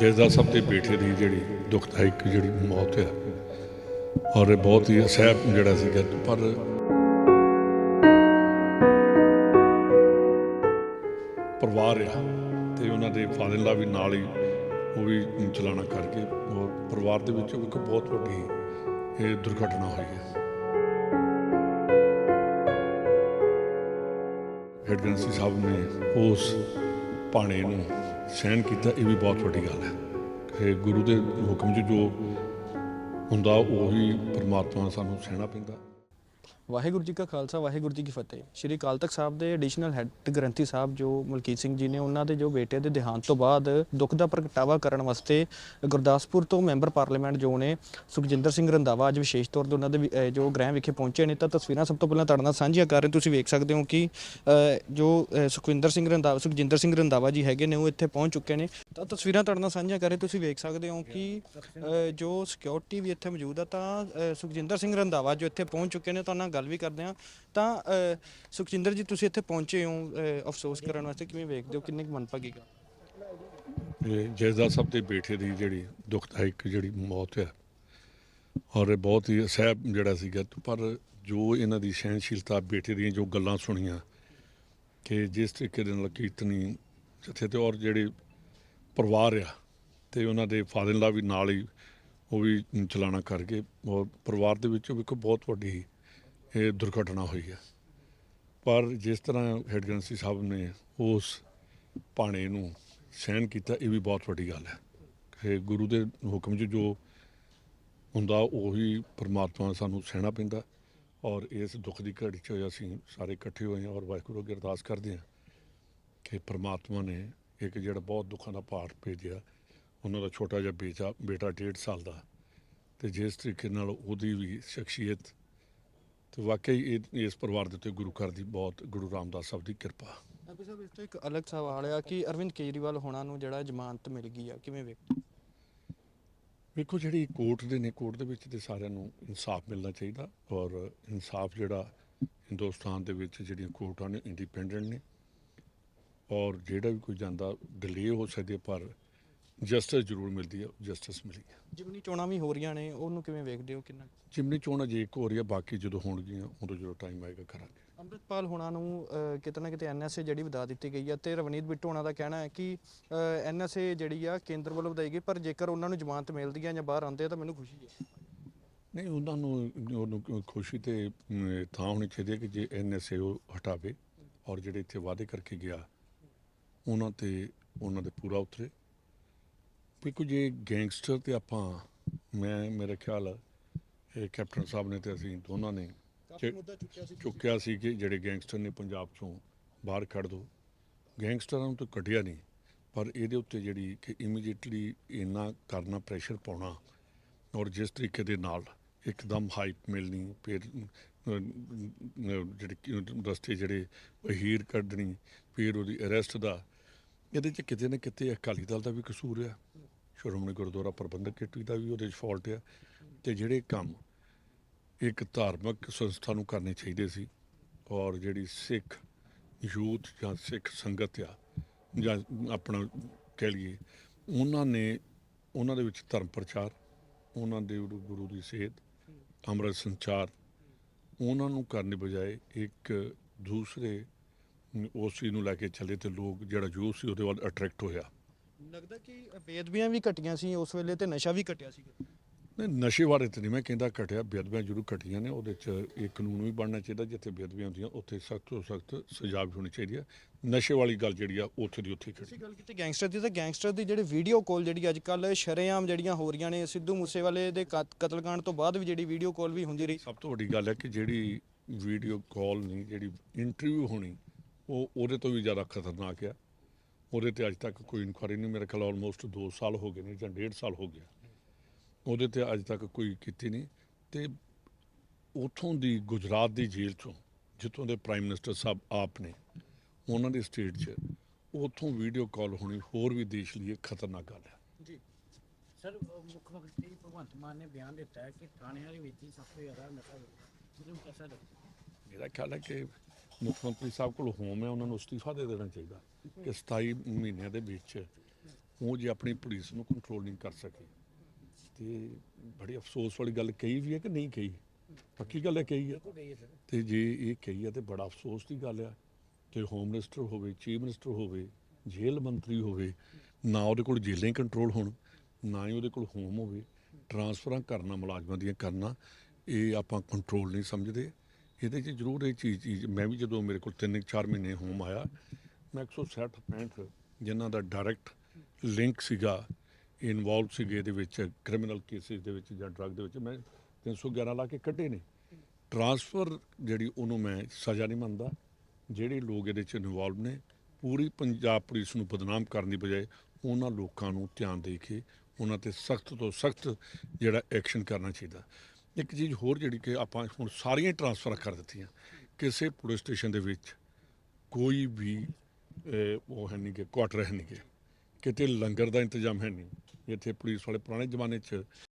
ਜੈਦਾ ਸਭ ਦੇ ਬੇਟੇ ਦੀ ਜਿਹੜੀ ਦੁਖਦਾਇਕ ਜਿਹੜੀ ਮੌਤ ਹੈ ਔਰ ਇਹ ਬਹੁਤ ਹੀ ਅਸਹਿਬ ਜਿਹੜਾ ਸੀਗਾ। ਪਰ ਪਰਿਵਾਰ ਆ ਤੇ ਉਹਨਾਂ ਦੇ ਫਾਦਰ ਵੀ ਨਾਲ ਹੀ ਉਹ ਵੀ ਚਲਾਣਾ ਕਰਕੇ ਔਰ ਪਰਿਵਾਰ ਦੇ ਵਿੱਚ ਇੱਕ ਬਹੁਤ ਵੱਡੀ ਇਹ ਦੁਰਘਟਨਾ ਹੋਈ ਹੈ। ਹੈਡਗੰਸੀ ਸਾਹਿਬ ਨੇ ਉਸ ਪਾਣੇ ਨੂੰ ਸਹਿਣ ਕੀਤਾ, ਇਹ ਵੀ ਬਹੁਤ ਵੱਡੀ ਗੱਲ ਹੈ। ਕਿ ਗੁਰੂ ਦੇ ਹੁਕਮ 'ਚ ਜੋ ਹੁੰਦਾ, ਉਹੀ ਪਰਮਾਤਮਾ ਸਾਨੂੰ ਸਹਿਣਾ ਪੈਂਦਾ। ਵਾਹਿਗੁਰੂ ਜੀ ਕਾ ਖਾਲਸਾ, ਵਾਹਿਗੁਰੂ ਜੀ ਕੀ ਫਤਿਹ। ਸ਼੍ਰੀ ਅਕਾਲ ਤਖਤ ਸਾਹਿਬ ਦੇ ਐਡੀਸ਼ਨਲ ਹੈੱਡ ਗ੍ਰੰਥੀ ਸਾਹਿਬ ਜੋ ਮਲਕੀਤ ਸਿੰਘ ਜੀ ਨੇ, ਉਹਨਾਂ ਦੇ ਜੋ ਬੇਟੇ ਦੇ ਦੇਹਾਂਤ ਤੋਂ ਬਾਅਦ ਦੁੱਖ ਦਾ ਪ੍ਰਗਟਾਵਾ ਕਰਨ ਵਾਸਤੇ ਗੁਰਦਾਸਪੁਰ ਤੋਂ ਮੈਂਬਰ ਪਾਰਲੀਮੈਂਟ ਜੋ ਨੇ ਸੁਖਜਿੰਦਰ ਸਿੰਘ ਰੰਧਾਵਾ ਅੱਜ ਵਿਸ਼ੇਸ਼ ਤੌਰ ਤੇ ਉਹਨਾਂ ਦੇ ਜੋ ਗ੍ਰਹਿ ਵਿਖੇ ਪਹੁੰਚੇ ਨੇ, ਤਾਂ ਤਸਵੀਰਾਂ ਸਭ ਤੋਂ ਪਹਿਲਾਂ ਤੁਹਾਡੇ ਨਾਲ ਸਾਂਝੀਆਂ ਕਰ ਰਹੇ ਤੁਸੀਂ ਵੇਖ ਸਕਦੇ ਹੋ ਕਿ ਜੋ ਸੁਖਵਿੰਦਰ ਸਿੰਘ ਰੰਧਾਵਾ, ਸੁਖਜਿੰਦਰ ਸਿੰਘ ਰੰਧਾਵਾ ਜੀ ਹੈਗੇ ਨੇ, ਉਹ ਇੱਥੇ ਪਹੁੰਚ ਚੁੱਕੇ ਨੇ। ਤਾਂ ਤਸਵੀਰਾਂ ਤੁਹਾਡੇ ਨਾਲ ਸਾਂਝੀਆਂ ਕਰ ਰਹੇ ਤੁਸੀਂ ਵੇਖ ਸਕਦੇ ਹੋ ਕਿ ਜੋ ਸਿਕਿਉਰਿਟੀ ਵੀ ਇੱਥੇ ਮੌਜੂਦ ਆ, ਤਾਂ ਸੁਖਜਿੰਦਰ ਸਿੰਘ ਰੰਧਾਵਾ ਜੋ ਇੱਥੇ ਪਹੁੰਚ ਚੁੱਕੇ ਨੇ, ਤਾਂ ਉਹਨਾਂ ਗੱਲ ਵੀ ਕਰਦੇ ਹਾਂ। ਤਾਂ ਅਹ, ਸੁਖਜਿੰਦਰ ਜੀ ਤੁਸੀਂ ਇੱਥੇ ਪਹੁੰਚੇ ਹੋ ਅਹ, ਅਫਸੋਸ ਕਰਨ ਵਾਸਤੇ ਕਿਵੇਂ ਵੇਖਦੇ ਹੋ? ਕਿੰਨੀ ਕੁ ਮੰਦਭਾਗੀ ਗੱਲ? ਇਹ ਜੈਦਾ ਸਾਹਿਬ ਦੇ ਬੇਟੇ ਦੀ ਜਿਹੜੀ ਦੁਖਦਾਇਕ ਜਿਹੜੀ ਮੌਤ ਹੈ ਔਰ ਇਹ ਬਹੁਤ ਹੀ ਅਸਹਿਬ ਜਿਹੜਾ ਸੀਗਾ। ਪਰ ਜੋ ਇਹਨਾਂ ਦੀ ਸਹਿਣਸ਼ੀਲਤਾ ਬੇਟੇ ਦੀਆਂ ਜੋ ਗੱਲਾਂ ਸੁਣੀਆਂ ਕਿ ਜਿਸ ਤਰੀਕੇ ਦੇ ਨਾਲ ਕੀਰਤਨੀ ਜਿੱਥੇ ਤੇ ਔਰ ਜਿਹੜੇ ਪਰਿਵਾਰ ਆ ਤੇ ਉਹਨਾਂ ਦੇ ਫਾਦਰ ਲਾ ਵੀ ਨਾਲ ਹੀ ਉਹ ਵੀ ਚਲਾਣਾ ਕਰਕੇ ਔਰ ਪਰਿਵਾਰ ਦੇ ਵਿੱਚ ਵੇਖੋ ਬਹੁਤ ਵੱਡੀ ਇਹ ਦੁਰਘਟਨਾ ਹੋਈ ਹੈ। ਪਰ ਜਿਸ ਤਰ੍ਹਾਂ ਹੈਡਗੰਸੀ ਸਾਹਿਬ ਨੇ ਉਸ ਪਾਣੇ ਨੂੰ ਸਹਿਣ ਕੀਤਾ, ਇਹ ਵੀ ਬਹੁਤ ਵੱਡੀ ਗੱਲ ਹੈ। ਕਿ ਗੁਰੂ ਦੇ ਹੁਕਮ 'ਚ ਜੋ ਹੁੰਦਾ, ਉਹੀ ਪਰਮਾਤਮਾ ਸਾਨੂੰ ਸਹਿਣਾ ਪੈਂਦਾ ਔਰ ਇਸ ਦੁੱਖ ਦੀ ਘੜੀ 'ਚ ਅਸੀਂ ਸਾਰੇ ਇਕੱਠੇ ਹੋਏ ਹਾਂ ਔਰ ਵਾਹਿਗੁਰੂ ਅੱਗੇ ਅਰਦਾਸ ਕਰਦੇ ਹਾਂ ਕਿ ਪਰਮਾਤਮਾ ਨੇ ਇੱਕ ਜਿਹੜਾ ਬਹੁਤ ਦੁੱਖਾਂ ਦਾ ਪਾਠ ਭੇਜਿਆ, ਉਹਨਾਂ ਦਾ ਛੋਟਾ ਜਿਹਾ ਬੇਟਾ ਬੇਟਾ 1.5 ਸਾਲ ਦਾ ਤੇ ਜਿਸ ਤਰੀਕੇ ਨਾਲ ਉਹਦੀ ਵੀ ਸ਼ਖਸੀਅਤ ਤੇ ਵਾਕਈ ਇਹ ਇਸ ਪਰਿਵਾਰ ਦੇ ਉੱਤੇ ਗੁਰੂ ਘਰ ਦੀ ਬਹੁਤ ਗੁਰੂ ਰਾਮਦਾਸ ਸਾਹਿਬ ਦੀ ਕਿਰਪਾ। ਅਭੀ ਸਾਹਿਬ ਇਸ ਤੋਂ ਇੱਕ ਅਲੱਗ ਸਵਾਲ ਆ ਕਿ ਅਰਵਿੰਦ ਕੇਜਰੀਵਾਲ ਹੋਣਾ ਨੂੰ ਜਿਹੜਾ ਜ਼ਮਾਨਤ ਮਿਲ ਗਈ ਆ ਕਿਵੇਂ ਵੇਖਦੇ ਵੇਖੋ ਜਿਹੜੀ ਕੋਰਟ ਦੇ ਨੇ ਕੋਰਟ ਦੇ ਵਿੱਚ ਤੇ ਸਾਰਿਆਂ ਨੂੰ ਇਨਸਾਫ ਮਿਲਣਾ ਚਾਹੀਦਾ ਔਰ ਇਨਸਾਫ ਜਿਹੜਾ ਹਿੰਦੁਸਤਾਨ ਦੇ ਵਿੱਚ ਜਿਹੜੀਆਂ ਕੋਰਟਾਂ ਨੇ ਇੰਡੀਪੈਂਡੈਂਟ ਨੇ ਔਰ ਜਿਹੜਾ ਵੀ ਕੋਈ ਜਾਂਦਾ ਡਿਲੇ ਹੋ ਸਕਦੀ ਹੈ ਪਰ ਜਸਟਿਸ ਜ਼ਰੂਰ ਮਿਲਦੀ ਹੈ ਜਸਟਿਸ ਮਿਲੀ ਹੈ। ਜਿਮਨੀ ਚੋਣਾਂ ਵੀ ਹੋ ਰਹੀਆਂ ਨੇ ਉਹਨੂੰ ਕਿਵੇਂ ਵੇਖਦੇ ਹੋ ਕਿੰਨਾ ਜਿਮਨੀ ਚੋਣ ਅਜੇ ਇੱਕ ਹੋ ਰਹੀ ਹੈ ਬਾਕੀ ਜਦੋਂ ਹੋਣਗੀਆਂ ਉਦੋਂ ਜਦੋਂ ਟਾਈਮ ਆਏਗਾ ਕਰਾਂਗੇ। ਅੰਮ੍ਰਿਤਪਾਲ ਹੋਣਾ ਨੂੰ ਕਿਤੇ ਨਾ ਕਿਤੇ ਐਨਐਸਏ ਜਿਹੜੀ ਵਧਾ ਦਿੱਤੀ ਗਈ ਆ ਤੇ ਰਵਨੀਤ ਬਿੱਟੂ ਹੋਣਾ ਦਾ ਕਹਿਣਾ ਹੈ ਕਿ ਐਨਐਸਏ ਜਿਹੜੀ ਆ ਕੇਂਦਰ ਵੱਲੋਂ ਵਧਾਈ ਗਈ ਪਰ ਜੇਕਰ ਉਹਨਾਂ ਨੂੰ ਜ਼ਮਾਨਤ ਮਿਲਦੀ ਆ ਜਾਂ ਬਾਹਰ ਆਉਂਦੇ ਆ ਤਾਂ ਮੈਨੂੰ ਖੁਸ਼ੀ ਹੈ। ਨਹੀਂ ਉਹਨਾਂ ਨੂੰ ਉਹਨੂੰ ਖੁਸ਼ੀ ਤੇ ਥਾਂ ਹੋਣੀ ਚਾਹੀਦੀ ਹੈ ਕਿ ਜੇ ਐਨਐਸਏ ਉਹ ਹਟਾਵੇ ਔਰ ਜਿਹੜੇ ਇੱਥੇ ਵਾਅਦੇ ਕਰਕੇ ਗਿਆ ਉਹਨਾਂ ਤੇ ਉਹਨਾਂ ਦੇ ਪੂਰਾ ਉਤਰੇ। ਵੀ ਕੁਝ ਇਹ ਗੈਂਗਸਟਰ ਤੇ ਆਪਾਂ ਮੈਂ ਮੇਰੇ ਖਿਆਲ ਇਹ ਕੈਪਟਨ ਸਾਹਿਬ ਨੇ ਤੇ ਅਸੀਂ ਦੋਨਾਂ ਨੇ ਚੁੱਕਿਆ ਸੀ ਕਿ ਜਿਹੜੇ ਗੈਂਗਸਟਰ ਨੇ ਪੰਜਾਬ ਚੋਂ ਬਾਹਰ ਕੱਢ ਦੋ। ਗੈਂਗਸਟਰਾਂ ਨੂੰ ਤਾਂ ਕੱਢਿਆ ਨਹੀਂ ਪਰ ਇਹਦੇ ਉੱਤੇ ਜਿਹੜੀ ਕਿ ਇਮੀਡੀਏਟਲੀ ਇੰਨਾ ਕਰਨਾ ਪ੍ਰੈਸ਼ਰ ਪਾਉਣਾ ਔਰ ਜਿਸ ਤਰੀਕੇ ਦੇ ਨਾਲ ਇੱਕਦਮ ਹਾਈਪ ਮਿਲਣੀ ਫਿਰ ਜਿਹੜੇ ਰਸਤੇ ਜਿਹੜੇ ਵਹੀਰ ਕੱਢਣੀ ਫਿਰ ਉਹਦੀ ਅਰੈਸਟ ਦਾ ਇਹਦੇ 'ਚ ਕਿਤੇ ਨਾ ਕਿਤੇ ਅਕਾਲੀ ਦਲ ਦਾ ਵੀ ਕਸੂਰ ਆ। ਸ਼੍ਰੋਮਣੀ ਗੁਰਦੁਆਰਾ ਪ੍ਰਬੰਧਕ ਕਮੇਟੀ ਦਾ ਵੀ ਉਹਦੇ 'ਚ ਫਾਲਟ ਆ ਤੇ ਜਿਹੜੇ ਕੰਮ ਇੱਕ ਧਾਰਮਿਕ ਸੰਸਥਾ ਨੂੰ ਕਰਨੇ ਚਾਹੀਦੇ ਸੀ ਔਰ ਜਿਹੜੀ ਸਿੱਖ ਯੂਥ ਜਾਂ ਸਿੱਖ ਸੰਗਤ ਆ, ਜਾਂ ਆਪਣਾ ਕਹਿ ਲਈਏ, ਉਹਨਾਂ ਨੇ, ਉਹਨਾਂ ਦੇ ਵਿੱਚ ਧਰਮ ਪ੍ਰਚਾਰ, ਉਹਨਾਂ ਦੇ ਗੁਰੂ ਦੀ ਸੇਧ ਅੰਮ੍ਰਿਤ ਸੰਚਾਰ, ਉਹਨਾਂ ਨੂੰ ਕਰਨ ਦੀ ਬਜਾਏ ਇੱਕ ਦੂਸਰੇ, ਉਸ ਚੀਜ਼ ਨੂੰ ਲੈ ਕੇ ਚੱਲੇ ਤੇ ਲੋਕ ਜਿਹੜਾ ਜੋ ਸੀ ਉਹਦੇ ਵੱਲ ਅਟਰੈਕਟ ਹੋਇਆ। ਲੱਗਦਾ ਕਿ ਬੇਦਬੀਆਂ ਵੀ ਘਟੀਆਂ ਸੀ ਉਸ ਵੇਲੇ ਤੇ ਨਸ਼ਾ ਵੀ ਘਟਿਆ ਸੀ। ਨਹੀਂ ਨਸ਼ੇ ਬਾਰੇ ਤੇ ਨਹੀਂ ਮੈਂ ਕਹਿੰਦਾ ਘਟਿਆ ਬੇਅਦਬੀਆਂ ਜ਼ਰੂਰ ਘਟੀਆਂ ਨੇ ਉਹਦੇ 'ਚ ਇਹ ਕਾਨੂੰਨ ਵੀ ਬਣਨਾ ਚਾਹੀਦਾ ਜਿੱਥੇ ਬੇਅਦਬੀਆਂ ਹੁੰਦੀਆਂ ਉੱਥੇ ਸਖਤ ਤੋਂ ਸਖਤ ਸਜ਼ਾ ਵੀ ਹੋਣੀ ਚਾਹੀਦੀ ਹੈ ਨਸ਼ੇ ਵਾਲੀ ਗੱਲ ਜਿਹੜੀ ਆ ਉੱਥੇ ਦੀ ਉੱਥੇ ਖੜੀ ਤੁਸੀਂ ਗੱਲ ਕੀਤੀ ਗੈਂਗਸਟਰ ਦੀ ਤਾਂ ਗੈਂਗਸਟਰ ਦੀ ਜਿਹੜੀ ਵੀਡੀਓ ਕਾਲ ਜਿਹੜੀ ਅੱਜ ਕੱਲ ਸ਼ਰੇਆਮ ਜਿਹੜੀਆਂ ਹੋ ਰਹੀਆਂ ਨੇ ਸਿੱਧੂ ਮੂਸੇਵਾਲੇ ਦੇ ਕਤ- ਕਤਲकांड ਤੋਂ ਬਾਅਦ ਵੀ ਜਿਹੜੀ ਵੀਡੀਓ ਕਾਲ ਵੀ ਹੁੰਦੀ ਰਹੀ। ਸਭ ਤੋਂ ਵੱਡੀ ਗੱਲ ਹੈ ਕਿ ਜਿਹੜੀ ਵੀਡੀਓ ਕਾਲ ਨਹੀਂ ਜਿਹੜੀ ਇੰਟਰਵਿਊ ਹੋਣੀ ਉਹ ਉਹਦੇ ਤੋਂ ਵੀ ਜ਼ਿਆਦਾ ਖਤਰਨਾਕ ਆ। ਉਹਦੇ ਤੇ ਅੱਜ ਤੱਕ ਕੋਈ ਇਨਕੁਆਰੀ ਨਹੀਂ ਮੇਰੇ ਖਿਆਲ ਆਲਮੋਸਟ 2 ਸਾਲ ਹੋ ਗਏ ਨੇ ਜਾਂ 1.5 ਸਾਲ ਹੋ ਗਿਆ। ਉਹਦੇ ਤੇ ਅੱਜ ਤੱਕ ਕੋਈ ਕੀਤੀ ਨਹੀਂ। ਤੇ ਉਥੋਂ ਦੀ ਗੁਜਰਾਤ ਦੀ ਜੇਲ੍ਹ ਚੋਂ ਜਿੱਥੋਂ ਦੇ ਪ੍ਰਾਈਮ ਮਿਨਿਸਟਰ ਸਾਹਿਬ ਆਪ ਨੇ ਉਹਨਾਂ ਦੀ ਸਟੇਟ 'ਚ ਉਥੋਂ ਵੀਡੀਓ ਕਾਲ ਹੋਣੀ ਹੋਰ ਵੀ ਦੇਸ਼ ਲਈ ਖਤਰਨਾਕ ਗੱਲ ਹੈ। ਜੀ। ਸਰ ਅਹ ਮੁੱਖ ਮੰਤਰੀ ਭਗਵੰਤ ਮਾਨ ਨੇ ਬਿਆਨ ਦਿੱਤਾ ਹੈ ਕਿ ਥਾਣਿਆਂ ਦੇ ਵਿੱਚ ਹੀ ਸਭ ਤੋਂ ਜ਼ਿਆਦਾ ਨਸ਼ਾ ਹੋ। ਰਿਹਾ ਤੁਹਾਨੂੰ ਕਿਹਦਾ ਲੱਗਦਾ ਮੇਰਾ ਖਿਆਲ ਹੈ ਕਿ ਮੁੱਖ ਮੰਤਰੀ ਸਾਹਿਬ ਕੋਲ ਹੋਮ ਹੈ ਉਹਨਾਂ ਨੂੰ ਅਸਤੀਫਾ ਦੇ ਦੇਣਾ ਚਾਹੀਦਾ ਕਿ 27 ਮਹੀਨਿਆਂ ਦੇ ਵਿੱਚ ਉਹ ਜੇ ਆਪਣੀ ਪੁਲਿਸ ਨੂੰ ਕੰਟਰੋਲ ਨਹੀਂ ਕਰ ਸਕੇ। ਤੇ ਬੜੀ ਅਫਸੋਸ ਵਾਲੀ ਗੱਲ ਕਹੀ ਵੀ ਹੈ ਕਿ ਨਹੀਂ ਕਹੀ? ਪੱਕੀ ਗੱਲ ਹੈ ਕਹੀ ਹੈ। ਗਈ ਤੇ ਜੇ ਇਹ ਕਹੀ ਹੈ ਤੇ ਬੜਾ ਅਫਸੋਸ ਦੀ ਗੱਲ ਆ ਕਿ ਹੋਮ ਮਿਨਿਸਟਰ ਹੋਵੇ, ਚੀਫ ਮਿਨਿਸਟਰ ਹੋਵੇ ਜੇਲ੍ਹ ਮੰਤਰੀ ਹੋਵੇ, ਨਾ ਉਹਦੇ ਕੋਲ ਜੇਲ੍ਹਾਂ ਕੰਟਰੋਲ ਹੋਣ, ਨਾ ਹੀ ਉਹਦੇ ਕੋਲ ਹੋਮ ਹੋਵੇ ਟਰਾਂਸਫਰਾਂ ਕਰਨਾ ਮੁਲਾਜ਼ਮਾਂ ਦੀਆਂ ਕਰਨਾ, ਇਹ ਆਪਾਂ ਕੰਟਰੋਲ ਨਹੀਂ ਸਮਝਦੇ। ਇਹਦੇ 'ਚ ਜ਼ਰੂਰ ਇਹ ਚੀਜ਼ ਚੀਜ਼, ਮੈਂ ਵੀ ਜਦੋਂ ਮੇਰੇ ਕੋਲ 3-4 ਮਹੀਨੇ ਹੋਮ ਆਇਆ, ਮੈਂ 160 65 ਜਿਨ੍ਹਾਂ ਦਾ ਡਾਇਰੈਕਟ ਲਿੰਕ ਸੀਗਾ ਇਨਵੋਲਵ ਸੀਗੇ ਇਹਦੇ ਵਿੱਚ ਕ੍ਰਿਮੀਨਲ ਕੇਸਿਸ ਦੇ ਵਿੱਚ ਜਾਂ ਡਰੱਗ ਦੇ ਵਿੱਚ, ਮੈਂ 311 ਲਾ ਕੇ ਕੱਢੇ ਨੇ। ਟਰਾਂਸਫਰ ਜਿਹੜੀ ਉਹਨੂੰ ਮੈਂ ਸਜ਼ਾ ਨਹੀਂ ਮੰਨਦਾ, ਜਿਹੜੇ ਲੋਕ ਇਹਦੇ 'ਚ ਇਨਵੋਲਵ ਨੇ, ਪੂਰੀ ਪੰਜਾਬ ਪੁਲਿਸ ਨੂੰ ਬਦਨਾਮ ਕਰਨ ਦੀ ਬਜਾਏ ਉਹਨਾਂ ਲੋਕਾਂ ਨੂੰ ਧਿਆਨ ਦੇ ਕੇ ਉਹਨਾਂ ਤੇ ਸਖਤ ਤੋਂ ਸਖਤ ਜਿਹੜਾ ਐਕਸ਼ਨ ਕਰਨਾ ਚਾਹੀਦਾ। ਇੱਕ ਚੀਜ਼ ਹੋਰ ਜਿਹੜੀ ਕਿ ਆਪਾਂ ਹੁਣ ਸਾਰੀਆਂ ਟਰਾਂਸਫਰ ਕਰ ਦਿੱਤੀਆਂ ਕਿਸੇ ਪੁਲਿਸ ਸਟੇਸ਼ਨ ਦੇ ਵਿੱਚ ਕੋਈ ਵੀ ਅਹ, ਉਹ ਹੈ ਨਹੀਂ ਕਿ ਕੁਆਟਰ ਹੈ ਨਹੀਂ ਗੇ। ਕਿਤੇ ਲੰਗਰ ਦਾ ਇੰਤਜ਼ਾਮ ਹੈ ਨਹੀਂ ਇੱਥੇ ਪੁਲਿਸ ਵਾਲੇ ਪੁਰਾਣੇ ਜ਼ਮਾਨੇ 'ਚ